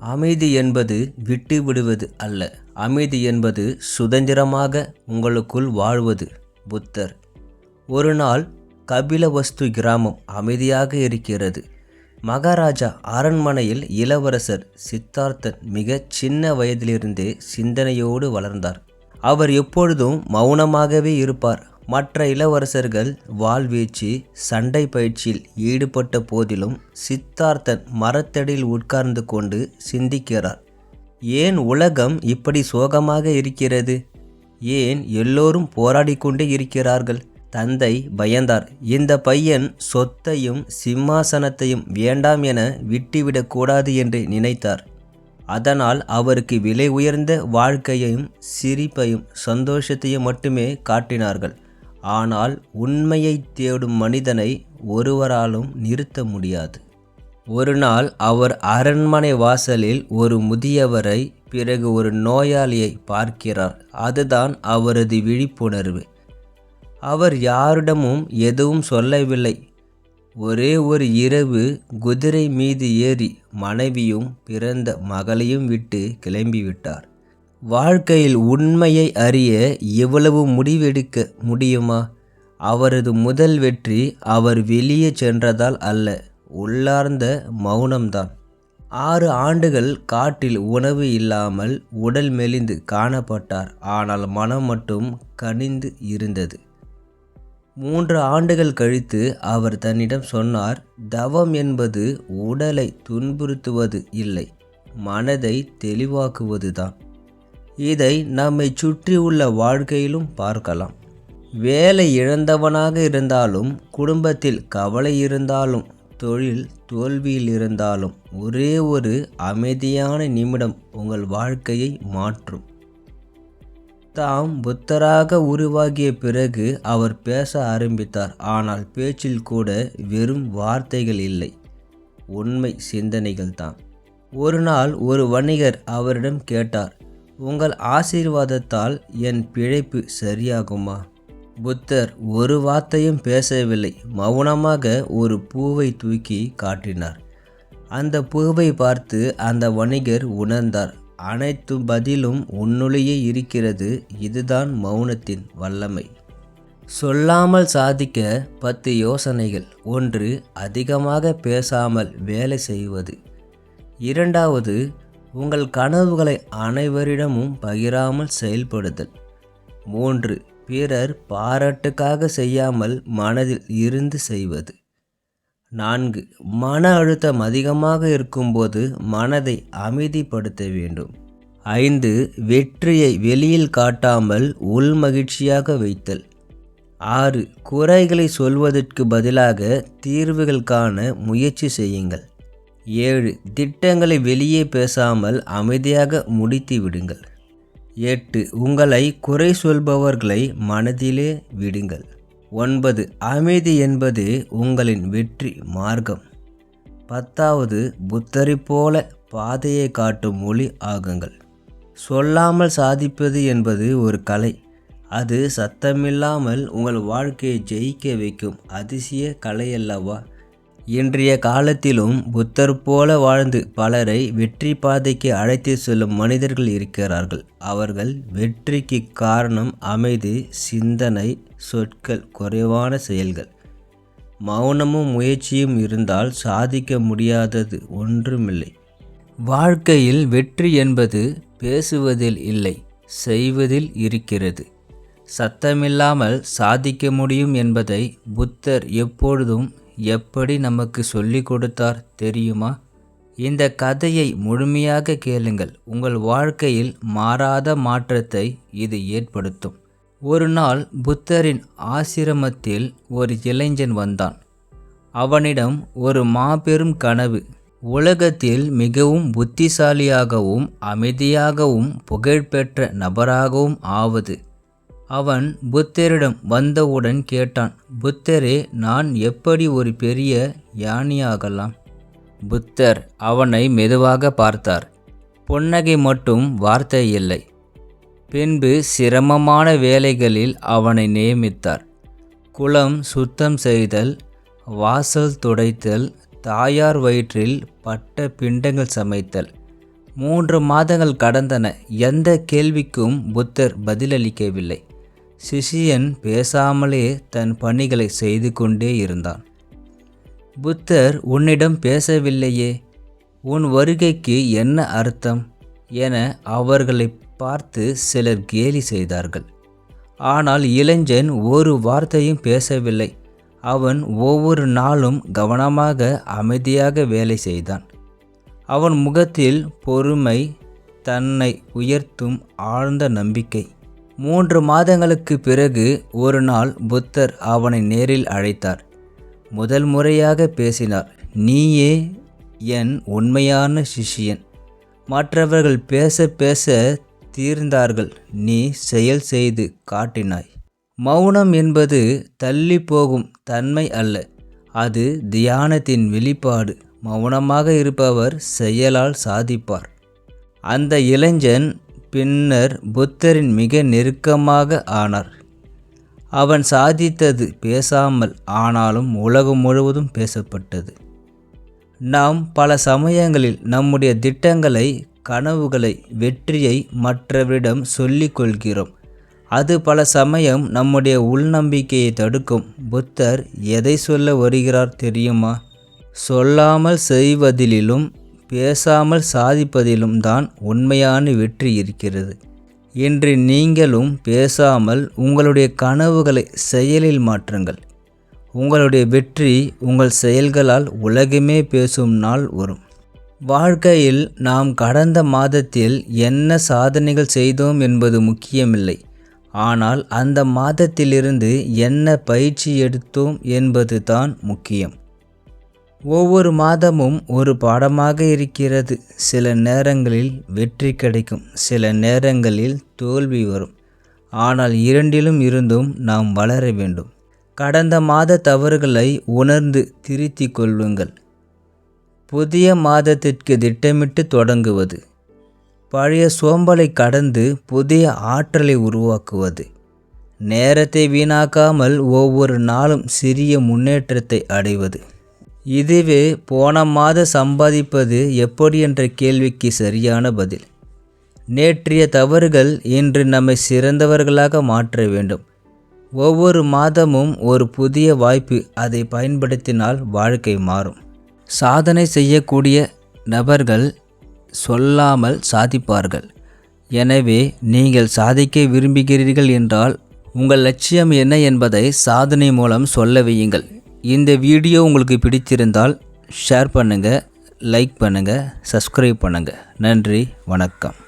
அமைதி என்பது விட்டு விடுவது அல்ல. அமைதி என்பது சுதந்திரமாக உங்களுக்குள் வாழ்வது புத்தர். ஒரு நாள் கபிலவஸ்து கிராமம் அமைதியாக இருக்கிறது. மகாராஜா அரண்மனையில் இளவரசர் சித்தார்த்தன் மிகச் சின்ன வயதிலிருந்தே சிந்தனையோடு வளர்ந்தார். அவர் எப்பொழுதும் மௌனமாகவே இருப்பார். மற்ற இளவரசர்கள் வாழ்வீச்சு சண்டை பயிற்சியில் ஈடுபட்ட போதிலும் சித்தார்த்தன் மரத்தடியில் உட்கார்ந்து கொண்டு சிந்திக்கிறார். ஏன் உலகம் இப்படி சோகமாக இருக்கிறது? ஏன் எல்லோரும் போராடிக்கொண்டே இருக்கிறார்கள்? தந்தை பயந்தார். இந்த பையன் சொத்தையும் சிம்மாசனத்தையும் வேண்டாம் என விட்டுவிடக்கூடாது என்று நினைத்தார். அதனால் அவருக்கு விலை உயர்ந்த வாழ்க்கையையும் சிரிப்பையும் சந்தோஷத்தையும் மட்டுமே காட்டினார்கள். ஆனால் உண்மையை தேடும் மனிதனை ஒருவராலும் நிறுத்த முடியாது. ஒரு நாள் அவர் அரண்மனை வாசலில் ஒரு முதியவரை பிறகு ஒரு நோயாளியை பார்க்கிறார். அதுதான் அவரது விழிப்புணர்வு. அவர் யாரிடமும் எதுவும் சொல்லவில்லை. ஒரே ஒரு இரவு குதிரை மீது ஏறி மனைவியும் பிறந்த மகளையும் விட்டு கிளம்பிவிட்டார். வாழ்க்கையில் உண்மையை அறிய எவ்வளவு முடிவெடுக்க முடியுமா? அவரது முதல் வெற்றி அவர் வெளியே சென்றதால் அல்ல உள்ளார்ந்த மௌனம்தான். ஆறு ஆண்டுகள் காட்டில் உணவு இல்லாமல் உடல் மெலிந்து காணப்பட்டார். ஆனால் மனம் மட்டும் கனிந்து இருந்தது. மூன்று ஆண்டுகள் கழித்து அவர் தன்னிடம் சொன்னார் தவம் என்பது உடலை துன்புறுத்துவது இல்லை மனதை தெளிவாக்குவதுதான். இதை நம்மை சுற்றியுள்ள வாழ்க்கையிலும் பார்க்கலாம். வேலை இழந்தவனாக இருந்தாலும் குடும்பத்தில் கவலை இருந்தாலும் தொழில் தோல்வியில் இருந்தாலும் ஒரே ஒரு அமைதியான நிமிடம் உங்கள் வாழ்க்கையை மாற்றும். தாம் புத்தராக உருவாகிய பிறகு அவர் பேச ஆரம்பித்தார். ஆனால் பேச்சில் கூட வெறும் வார்த்தைகள் இல்லை. உண்மை சிந்தனைகள் தான். ஒரு நாள் ஒரு வணிகர் அவரிடம் கேட்டார் உங்கள் ஆசீர்வாதத்தால் என் பிழைப்பு சரியாகுமா? புத்தர் ஒரு வார்த்தையும் பேசவில்லை. மௌனமாக ஒரு பூவை தூக்கி காட்டினார். அந்த பூவை பார்த்து அந்த வணிகர் உணர்ந்தார். அனைத்து பதிலும் உன்னுள்ளேயே இருக்கிறது. இதுதான் மௌனத்தின் வல்லமை. சொல்லாமல் சாதிக்க பத்து யோசனைகள். ஒன்று அதிகமாக பேசாமல் வேலை செய்வது. இரண்டாவது உங்கள் கனவுகளை அனைவரிடமும் பகிராமல் செயல்படுதல். மூன்று பிறர் பாராட்டுக்காக செய்யாமல் மனதில் இருந்து செய்வது. நான்கு மன அழுத்தம் அதிகமாக இருக்கும்போது மனதை அமைதிப்படுத்த வேண்டும். ஐந்து வெற்றியை வெளியில் காட்டாமல் உள் மகிழ்ச்சியாக வைத்தல். ஆறு குறைகளை சொல்வதற்கு பதிலாக தீர்வுகள் காண முயற்சி செய்யுங்கள். ஏழு திட்டங்களை வெளியே பேசாமல் அமைதியாக முடித்து விடுங்கள். எட்டு உங்களை குறை சொல்பவர்களை மனதிலே விடுங்கள். ஒன்பது அமைதி என்பது உங்களின் வெற்றி மார்க்கம். பத்தாவது புத்தரை போல பாதையை காட்டும் மொழி ஆகுங்கள். சொல்லாமல் சாதிப்பது என்பது ஒரு கலை. அது சத்தமில்லாமல் உங்கள் வாழ்க்கையை ஜெயிக்க வைக்கும் அதிசய கலையல்லவா? இன்றைய காலத்திலும் புத்தர் போல வாழ்ந்து பலரை வெற்றி பாதைக்கு அழைத்து செல்லும் மனிதர்கள் இருக்கிறார்கள். அவர்கள் வெற்றிக்கு காரணம் அமைதி சிந்தனை சொற்கள் குறைவான செயல்கள். மௌனமும் முயற்சியும் இருந்தால் சாதிக்க முடியாதது ஒன்றுமில்லை. வாழ்க்கையில் வெற்றி என்பது பேசுவதில் இல்லை செய்வதில் இருக்கிறது. சத்தமில்லாமல் சாதிக்க முடியும் என்பதை புத்தர் எப்பொழுதும் எப்படி நமக்கு சொல்லிக் கொடுத்தார் தெரியுமா? இந்த கதையை முழுமையாக கேளுங்கள். உங்கள் வாழ்க்கையில் மாறாத மாற்றத்தை இது ஏற்படுத்தும். ஒரு நாள் புத்தரின் ஆசிரமத்தில் ஒரு இளைஞன் வந்தான். அவனிடம் ஒரு மாபெரும் கனவு. உலகத்தில் மிகவும் புத்திசாலியாகவும் அமைதியாகவும் புகழ்பெற்ற நபராகவும் ஆவது. அவன் புத்தரிடம் வந்தவுடன் கேட்டான் புத்தரே நான் எப்படி ஒரு பெரிய யானியாகலாம்? புத்தர் அவனை மெதுவாக பார்த்தார் புன்னகை மட்டும் வார்த்தை இல்லை. பின்பு சிரமமான வேலைகளில் அவனை நியமித்தார். குளம் சுத்தம் செய்தல் வாசல் துடைத்தல் தாயார் வயிற்றில் பட்ட பிண்டங்கள் சமைத்தல் மூன்று மாதங்கள் கடந்தன. எந்த கேள்விக்கும் புத்தர் பதிலளிக்கவில்லை. சிஷியன் பேசாமலே தன் பணிகளை செய்து கொண்டே இருந்தான். புத்தர் உன்னிடம் பேசவில்லையே உன் வருகைக்கு என்ன அர்த்தம்? என அவர்களை பார்த்து சிலர் கேலி செய்தார்கள். ஆனால் இளைஞன் ஒரு வார்த்தையும் பேசவில்லை. அவன் ஒவ்வொரு நாளும் கவனமாக அமைதியாக வேலை செய்தான். அவன் முகத்தில் பொறுமை தன்னை உயர்த்தும் ஆழ்ந்த நம்பிக்கை. மூன்று மாதங்களுக்கு பிறகு ஒரு நாள் புத்தர் அவனை நேரில் அழைத்தார். முதல் முறையாக பேசினார் நீயே என் உண்மையான சிஷியன். மற்றவர்கள் பேச பேச தீர்ந்தார்கள் நீ செயல் செய்து காட்டினாய். மௌனம் என்பது தள்ளி போகும் தன்மை அல்ல அது தியானத்தின் வெளிப்பாடு. மௌனமாக இருப்பவர் செயலால் சாதிப்பார். அந்த இளைஞன் பின்னர் புத்தரின் மிக நெருக்கமாக ஆனார். அவன் சாதித்தது பேசாமல் ஆனாலும் உலகம் முழுவதும் பேசப்பட்டது. நாம் பல சமயங்களில் நம்முடைய திட்டங்களை கனவுகளை வெற்றியை மற்றவரிடம் சொல்லிக் கொள்கிறோம். அது பல சமயம் நம்முடைய உள்நம்பிக்கையை தடுக்கும். புத்தர் எதை சொல்ல வருகிறார் தெரியுமா? சொல்லாமல் செய்வதிலும் பேசாமல் சாதிப்பதிலும் தான் உண்மையான வெற்றி இருக்கிறது. இன்று நீங்களும் பேசாமல் உங்களுடைய கனவுகளை செயலில் மாற்றுங்கள். உங்களுடைய வெற்றி உங்கள் செயல்களால் உலகமே பேசும் நாள் வரும். வாழ்க்கையில் நாம் கடந்த மாதத்தில் என்ன சாதனைகள் செய்தோம் என்பது முக்கியமில்லை. ஆனால் அந்த மாதத்திலிருந்து என்ன பயிற்சி எடுத்தோம் என்பது தான் முக்கியம். ஒவ்வொரு மாதமும் ஒரு பாடமாக இருக்கிறது. சில நேரங்களில் வெற்றி கிடைக்கும். சில நேரங்களில் தோல்வி வரும். ஆனால் இரண்டிலும் இருந்தும் நாம் வளர வேண்டும். கடந்த மாத தவறுகளை உணர்ந்து திருத்தி கொள்ளுங்கள். புதிய மாதத்திற்கு திட்டமிட்டு தொடங்குவது. பழைய சோம்பலை கடந்து புதிய ஆற்றலை உருவாக்குவது. நேரத்தை வீணாக்காமல் ஒவ்வொரு நாளும் சிறிய முன்னேற்றத்தை அடைவது. இதுவே போன மாத சம்பாதிப்பது எப்படி என்ற கேள்விக்கு சரியான பதில். நேற்றைய தவறுகள் இன்று நம்மை சிறந்தவர்களாக மாற்ற வேண்டும். ஒவ்வொரு மாதமும் ஒரு புதிய வாய்ப்பு அதை பயன்படுத்தினால் வாழ்க்கை மாறும். சாதனை செய்யக்கூடிய நபர்கள் சொல்லாமல் சாதிப்பார்கள். எனவே நீங்கள் சாதிக்க விரும்புகிறீர்கள் என்றால் உங்கள் லட்சியம் என்ன என்பதை சாதனை மூலம் சொல்ல வையுங்கள். இந்த வீடியோ உங்களுக்கு பிடிச்சிருந்தால் ஷேர் பண்ணுங்கள் லைக் பண்ணுங்கள் சப்ஸ்கிரைப் பண்ணுங்கள் நன்றி வணக்கம்.